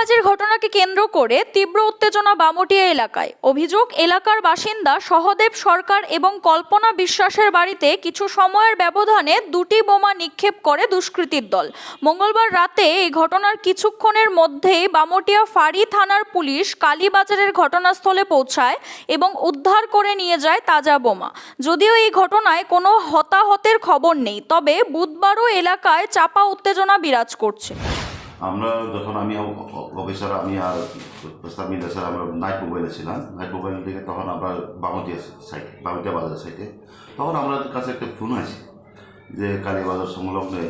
বোমাবাজির ঘটনাকে কেন্দ্র করে তীব্র উত্তেজনা বামটিয়া এলাকায়। অভিযোগ, এলাকার বাসিন্দা সহদেব সরকার এবং কল্পনা বিশ্বাসের বাড়িতে কিছু সময়ের ব্যবধানে দুটি বোমা নিক্ষেপ করে দুষ্কৃতীর দল। মঙ্গলবার রাতে এই ঘটনার কিছুক্ষণের মধ্যেই বামটিয়া ফাঁড়ি থানার পুলিশ কালীবাজারের ঘটনাস্থলে পৌঁছায় এবং উদ্ধার করে নিয়ে যায় তাজা বোমা। যদিও এই ঘটনায় কোনো হতাহতের খবর নেই, তবে বুধবারও এলাকায় চাপা উত্তেজনা বিরাজ করছে। আমরা যখন আমি অফিসার, আমি আর প্রস্তাব মিলে স্যার, আমরা নাইট মোবাইলে ছিলাম। নাইট মোবাইল থেকে তখন আমরা বামুটিয়া সাইডে বামুটিয়া বাজার সাইডে তখন আমাদের কাছে একটা ফোন আছে যে কালীবাজার সংলগ্নে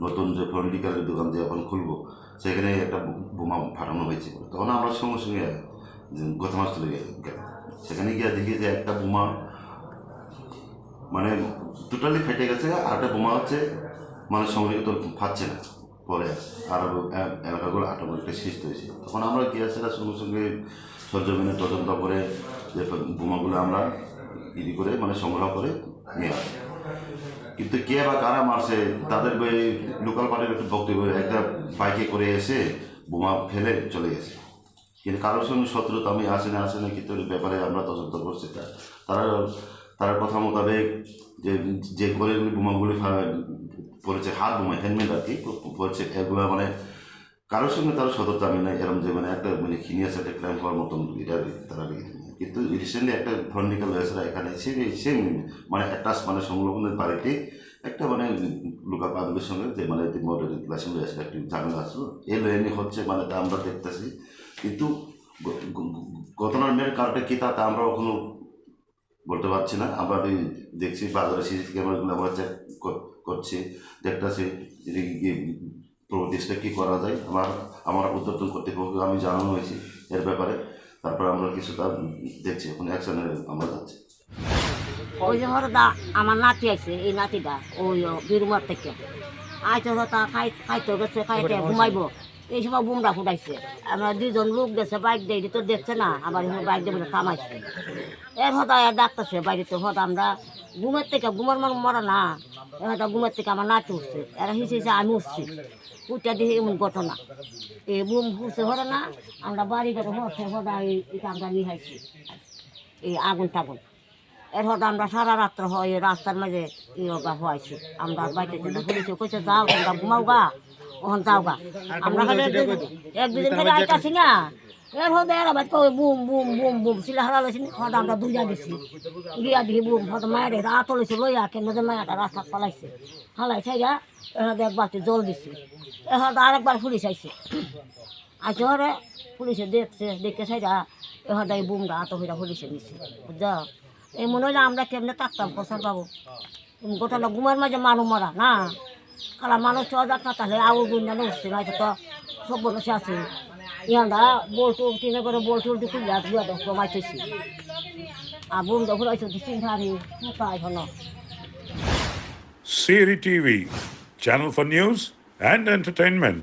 নতুন যে ফর্নিচারের দোকান যে এখন খুলবো, সেখানে একটা বোমা ফাটানো হয়েছে তখন আমরা সঙ্গে সঙ্গে যে ঘটনাস্থলে গে- গেলাম সেখানে গিয়ে দেখি যে একটা বোমা মানে টোটালি ফেটে গেছে, আর একটা বোমা হচ্ছে মানে সঙ্গে তো ফাটছে না। পরে আছে আর এলাকাগুলো অটোমেটিকলি সৃষ্টি হয়েছে। তখন আমরা গিয়ে সেটা সঙ্গে সঙ্গে সরজমিনে তদন্ত করে যে বোমাগুলো আমরা ইদি করে মানে সংগ্রহ করে নিয়ে আসি। কিন্তু কে বা কারা মারছে, তাদের লোকাল পার্টির একটু বক্তব্য, একটা বাইকে করে এসে বোমা ফেলে চলে গেছে। কিন্তু কারোর সঙ্গে শত্রুতা আমি আসে না আসে না, কিন্তু ব্যাপারে আমরা তদন্ত করছি। তারা তার কথা মোতাবেক যে যে করে বোমাগুলি পড়েছে, হাত বোমা হেলমেট আর কি পড়েছে, এগুলো মানে কারোর সঙ্গে তারা সতর্কতা আমি নাই এরকম যে মানে একটা মানে খিনিয়াস একটা ক্রাইম হওয়ার মতন এটা তারা কিন্তু রিসেন্টলি একটা ফর্নিক্যাল ব্যবসারা এখানে এসে সেম মানে একটা মানে সংলগ্নের বাড়িতে একটা মানে লোকাল পাবলিকের সঙ্গে যে মানে মোটর রিলেশন রয়েছে একটি ঝামেলা আসলো এই লাইনে হচ্ছে মানে তা আমরা দেখতেছি। কিন্তু ঘটনার মেয়ের কারণটা কী তা আমরা এখনও বলতে পারছি না। আমরা ওই দেখছি বাজারে সিসি ক্যামেরাগুলো আমরা চেক করছি। দেখতেছি প্রতিষ্ঠা কী করা যায়। আমার আমার উদ্যোতন কর্তৃপক্ষকে আমি জানানো হয়েছি এর ব্যাপারে। তারপর আমরা কিছুটা দেখছি এখন অ্যাকশনে আমরা যাচ্ছি। ওই যে হরদা আমার নাতি আছে এই নাতিটা ওই বীরমার থেকে। আইতে হতা খাই খাইতে গেছে খাইতে ঘুমাইবো। এই সময় বুমরা ফুটাইছে। আমরা দুজন লোক গেছে, বাইক দিয়ে তো দেখছে না, আবার এখানে বাইক দিয়ে বলে কামাইছে এর হতা এর বাইরে বাড়িতে হতা আমরা ঘুমের থেকে, ঘুমের মান মরা না, এর হতা ঘুমের থেকে আমার নাতি উঠছে। এরা হিসে হিসে আমি উঠছি। উঠটা দিয়ে এমন ঘটনা। এই বুম ফুটছে হরে না, আমরা বাড়ি ঘরে হচ্ছে হতা এই আমরা নিহাইছি এই আগুন টাগুন। এর হতে আমরা সারা রাত্র হয় রাস্তার মাঝে ইয়োগা হয়েছি। আমরা চিন্তা পুলিশে কইছে, যাও, তোমরা ঘুমাও গা। ওখান যাও আমরা এক দুদিন খালি আইতাছি না। এর হতে এর আবার কই, বুম বুম বুম বুম সিলা হারা লইছি হতে আমরা দুইটা গেছি গিয়া দিই বুম হতে মায়ের রাত লইছে লইয়া কেন যে মায়াটা রাস্তা পালাইছে হালাইছে। গা এর হতে এক বালতি জল দিছে। এর আরেকবার পুলিশ আইছে। আইসে হরে, পুলিশে দেখছে, দেখে সাইডা এ হতে এই বুমটা আত হইরা পুলিশে নিছে। বুঝা এই মনে হইলে আমরা কেমনে থাকতাম প্রসাদ বাবু গোটাটা ঘুমের মাঝে মানুষ মরা, না? কালা মানুষ চজাক না তাহলে আউ গুন্ডা উঠছে না তো সব বসে আছে। ইয়ান্দা বলটু টিনে করে বলটু উল্টু খুলে আর দুয়া দশ কমাইতেছি আর বুম দখল হয়েছে তিন ধারি তাই হলো Siri TV, channel for news and entertainment.